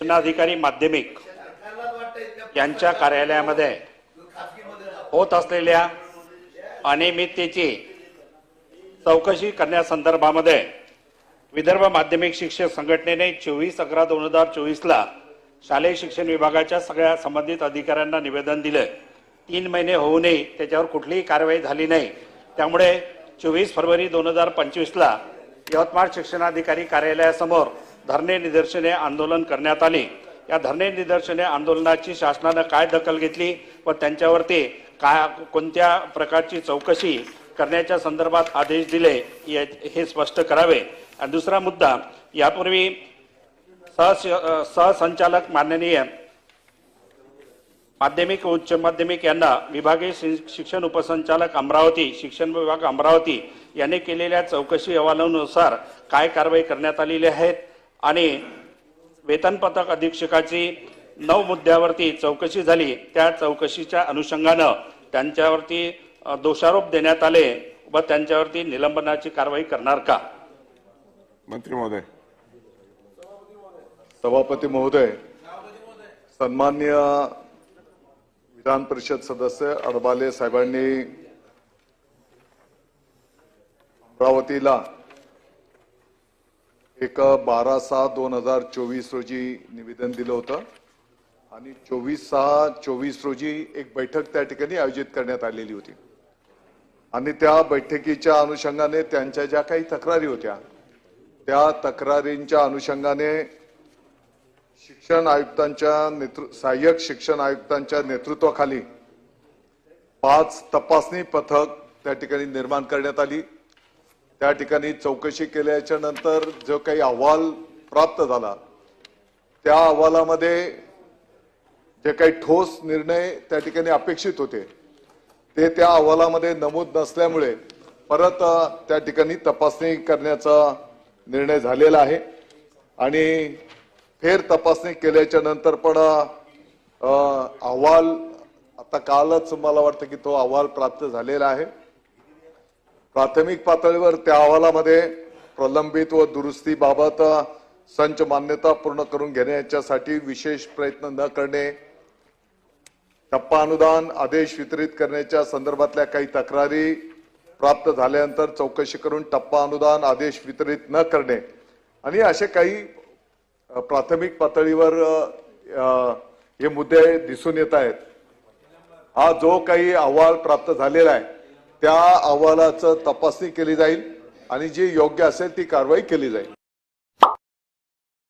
शिक्षणाधिकारी माध्यमिक यांच्या कार्यालयामध्ये होत असलेल्या अनियमिततेची चौकशी करण्यासंदर्भामध्ये विदर्भ माध्यमिक शिक्षक संघटनेने चोवीस अकरा दोन हजार चोवीसला शालेय शिक्षण विभागाच्या सगळ्या संबंधित अधिकाऱ्यांना निवेदन दिलं. तीन महिने होऊनही त्याच्यावर कुठलीही कारवाई झाली नाही. त्यामुळे चोवीस फरवरी दोन हजार पंचवीसला यवतमाळ शिक्षणाधिकारी कार्यालयासमोर धरणे निदर्शने आंदोलन करण्यात आले. या धरणे निदर्शने आंदोलनाची शासनानं काय दखल घेतली व त्यांच्यावरती काय कोणत्या प्रकारची चौकशी करण्याच्या संदर्भात आदेश दिले या- हे स्पष्ट करावे. आणि दुसरा मुद्दा यापूर्वी सह सहसंचालक माननीय माध्यमिक व उच्च माध्यमिक यांना विभागीय शि- शिक्षण उपसंचालक अमरावती शिक्षण विभाग अमरावती यांनी केलेल्या चौकशी अहवालानुसार काय कारवाई करण्यात आलेली आहेत आणि वेतन पथक अधीक्षकाची नऊ मुद्द्यावरती चौकशी झाली. त्या चौकशीच्या अनुषंगानं त्यांच्यावरती दोषारोप देण्यात आले व त्यांच्यावरती निलंबनाची कारवाई करणार का? मंत्री महोदय. सभापती महोदय सन्मान्य विधान परिषद सदस्य अडबाले साहेबांनी अमरावतीला एक बारा सहा दोन हजार चोवीस रोजी निवेदन दिलं होतं. आणि चोवीस सहा चोवीस रोजी एक बैठक त्या ठिकाणी आयोजित करण्यात आलेली होती. आणि त्या बैठकीच्या अनुषंगाने त्यांच्या ज्या काही तक्रारी होत्या त्या तक्रारींच्या अनुषंगाने शिक्षण आयुक्तांच्या नेतृ सहाय्यक शिक्षण आयुक्तांच्या नेतृत्वाखाली पाच तपासणी पथक त्या ठिकाणी निर्माण करण्यात आली. त्या ठिकाणी चौकशी केल्याच्यानंतर जो काही अहवाल प्राप्त झाला त्या अहवालामध्ये जे काही ठोस निर्णय त्या ठिकाणी अपेक्षित होते ते त्या अहवालामध्ये नमूद नसल्यामुळे परत त्या ठिकाणी तपासणी करण्याचा निर्णय झालेला आहे. आणि फेर तपासणी केल्याच्यानंतर पण अहवाल आता कालच मला वाटतं की तो अहवाल प्राप्त झालेला आहे. प्राथमिक पातळीवर त्या अहवालामध्ये प्रलंबित व दुरुस्तीबाबत संच मान्यता पूर्ण करून घेण्याच्यासाठी विशेष प्रयत्न न करणे टप्पा अनुदान आदेश वितरित करण्याच्या संदर्भातल्या काही तक्रारी प्राप्त झाल्यानंतर चौकशी करून टप्पा अनुदान आदेश वितरित न करणे आणि असे काही प्राथमिक पातळीवर हे मुद्दे दिसून येत आहेत. हा जो काही अहवाल प्राप्त झालेला आहे त्या अहवालाचं तपासणी केली जाईल आणि जी योग्य असेल ती कारवाई केली जाईल.